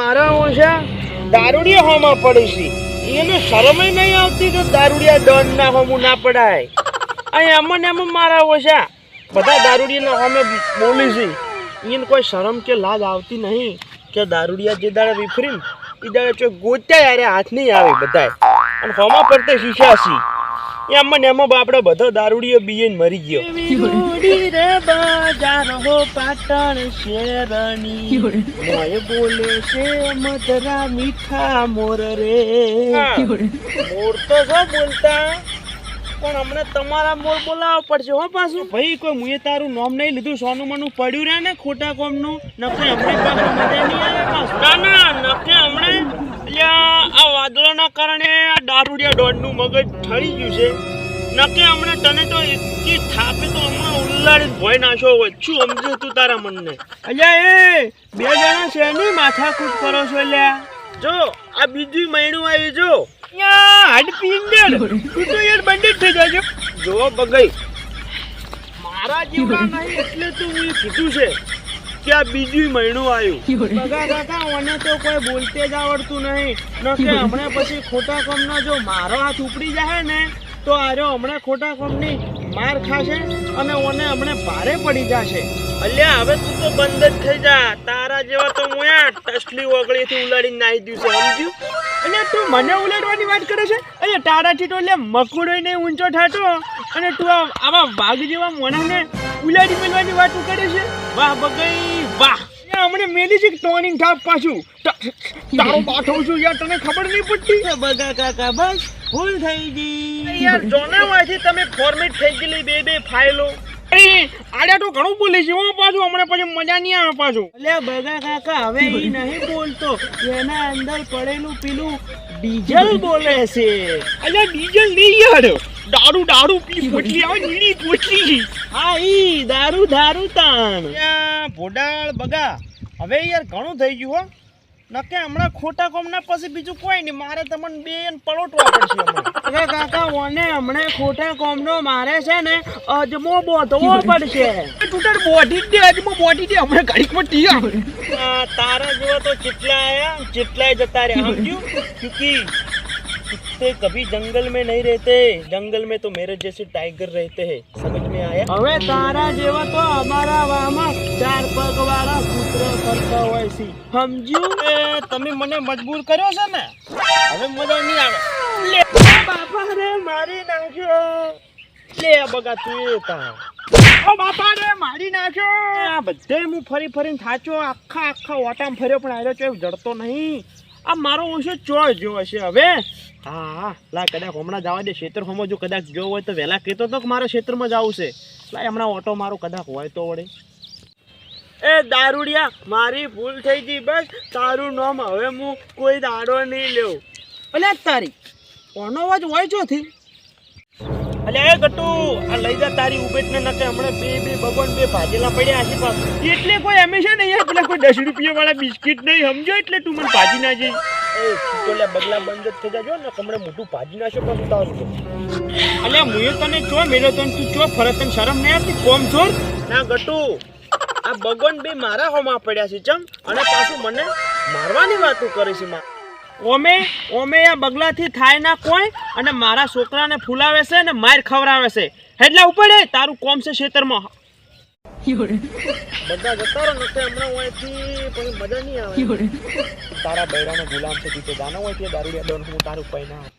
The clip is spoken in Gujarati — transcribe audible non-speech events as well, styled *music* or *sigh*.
મારા ઓછા દારૂડિયા હોમાં પડી છે. એને શરમે નહીં આવતી કે દારૂડિયા દંડ ના હોમું ના પડાય. અહીં અમને એમ મારા ઓછા બધા દારૂડિયાના હોમે બોલી છે. એને કોઈ શરમ કે લાજ આવતી નહીં કે દારૂડિયા જે દાડે વિફરીને એ દાડે ચો ગોત્યા યારે હાથ નહીં આવે બધાય. અને હોમાં પડતે શીશા છે એ ને એમાં આપડે બધો દારૂડીઓ બીએ મરી ગયો. રે પાટણ શેરની. મોય બોલે છે મધરા મીઠા મોર રે. મોર તો છો બોલતા પણ હમણાં તમારા મોર બોલાવવા પડશે હો પાછું. ભાઈ કોઈ મુએ તારું નામ નહીં લીધું સોનું મનું પડ્યું રહે ને ખોટા કોમનું? નકે હમણે પાછું મજા નહીં આવે ના ના નકે હમણે અલ્યા આ વાદળોના કારણે દારૂડિયા દોડનું મગજ ઠરી ગયું છે. નકે હમણે તને તો એટલી થાપે તો હમણાં ઉલ્લાડી ભોય નાશો હોય. શું સમજે તું તારા મનને? અલ્યા એ બે જણા છે ને માથાકૂટ કરો છો લ્યા જો આ બીજું મહિનું આવી જો. યા હાડપિંજર *laughs* તું તો યાર બંડી થઈ જાજો જો બગઈ. મારા જીવડા નહીં એટલે તું હું કીધું છે. કે આ બીજું મહિનું આવ્યું? બગા કાકા મને તો કોઈ બોલતે જ આવડતું નહીં. નકે હમણાં પછી ખોટા કોમના જો મારો હાથ ઉપડી જાય ને તો આર્યો હમણાં ખોટા કામની માર ખાશે અને ઓને હમણાં ભારે પડી જશે. અલ્યા હવે તું તો બંધ જ થઈ જા. તારા જેવા તો યાર ટસલી ઓગળીથી ઉલાડીને નાહી દીધું સમજ્યું? અલ્યા તું મને ઉલટવાની વાત કરે છે? અલ્યા તારાથી તો એટલે મકુડો ને ઊંચો થાતો અને તું આવા વાઘ જેવા મોણાને ઉલાડી મેળવાની વાત કરે છે? વાહ બગઈ વાહ. હમણે મેલી છે ટોનિંગ થાપ પાછું. તારો પાઠો છું યાર તને ખબર નહીં પડતી? બગા કાકા બસ ભૂલ થઈ ગઈ. યાર જોનામાંથી તમે ફોર્મેટ થઈ ગયેલી બે બે ફાઇલો. તો ઘણું બોલી છે હું પાછું હમણાં પછી મજા નહીં આવે પાછું. એટલે બગા કાકા હવે એ નહીં બોલતો. એના અંદર પડેલું પેલું ડીઝલ બોલે છે. અલ્યા ડીઝલ નહીં યાર. દારૂ દારૂ પી પોટલી આવે નીડી પોટલી. હા ઈ દારૂ દારૂ તાણ. ભોડાળ બગા હવે યાર ઘણું થઈ ગયું હો. નકે હમણાં ખોટા કોમના પછી બીજું કોઈ નહીં. મારે તમને બે ને પલોટવા પડશે હમણાં. અરે કાકા ઓને હમણે ખોટા કોમનો મારે છે ને અજમો બોધવો પડશે. તૂટર બોધી જ દે અજમો બોધી દે. હમણાં ઘડીકમાં આવે. તારા જેવા તો ચીટલા આયા ચેટલાય જતા રે સમજ્યું? ક્योंकि कुत्ते कभी जंगल में नहीं रहते जंगल में तो मेरे जैसे टाइगर रहते हैं समझ में आया હવે તારા જેવા તો અમારા વામાં ચાર પગ વાળા કૂતરો કરતા હોય છે સમજ્યું એ તમે મને મજબૂર કર્યો છે ને હવે મજા નહીં આવે લે બાપા રે મારી નાખ્યો લે બગા તું એ તા ઓ બાપા રે મારી નાખ્યો આ બધે હું ફરી ફરીને થાચો આખા આખા ઓટામ ફર્યો પણ આર્યો છે જડતો નહીં આ મારો ઓછો ચો જો હશે હવે. હા હા. લા કદાચ હમણાં જવા દે ક્ષેત્ર હોમો જો કદાચ જો હોય તો વહેલા કહેતો તો કે મારે ક્ષેત્રમાં જવું છે. લાય હમણાં ઓટો મારો કદાચ હોય તો વળે. એ દારૂડિયા મારી ભૂલ થઈ ગઈ બસ. તારું નામ હવે હું કોઈ દાડો નહીં લેવું. અલે તારી કોનો અવાજ હોય ચોથી? અલે એ ગટુ આ લઈ જા તારી ઉભેટ ને નકે હમણાં બે બે ભગવાન બે ભાજેલા પડ્યા છે પાસ. એટલે કોઈ હંમેશા નહીં યાર પેલા કોઈ દસ રૂપિયા વાળા બિસ્કિટ નહીં સમજો એટલે તું મને ભાજી ના જઈ. એ તો બગલા બંધ થઈ જાજો ને હમણાં મોટું ભાજી નાખો પાછું તારું તો અલ્યા મુએ તને ચો મેલો તને તું ચો ફરક તને શરમ નહીં આવતી? કોમ છોડ ના ગટુ આ ભગવાન બે મારા હોમાં પડ્યા છે ચમ? અને પાછું મને મારવાની વાતો કરે છે માં. ઓમે ઓમે આ બગલાથી થાય ના કોઈ અને મારા છોકરાને ફૂલાવે છે અને માર ખવડાવે છે. એટલે ઉપડે તારું કોમ છે ખેતરમાં. બધા જતા રહો હમણાં હોયથી પછી મજા નહીં આવે. તારા બૈરાનો ગુલામ છે તું હોય કે ડોન હું તારું પૈ ના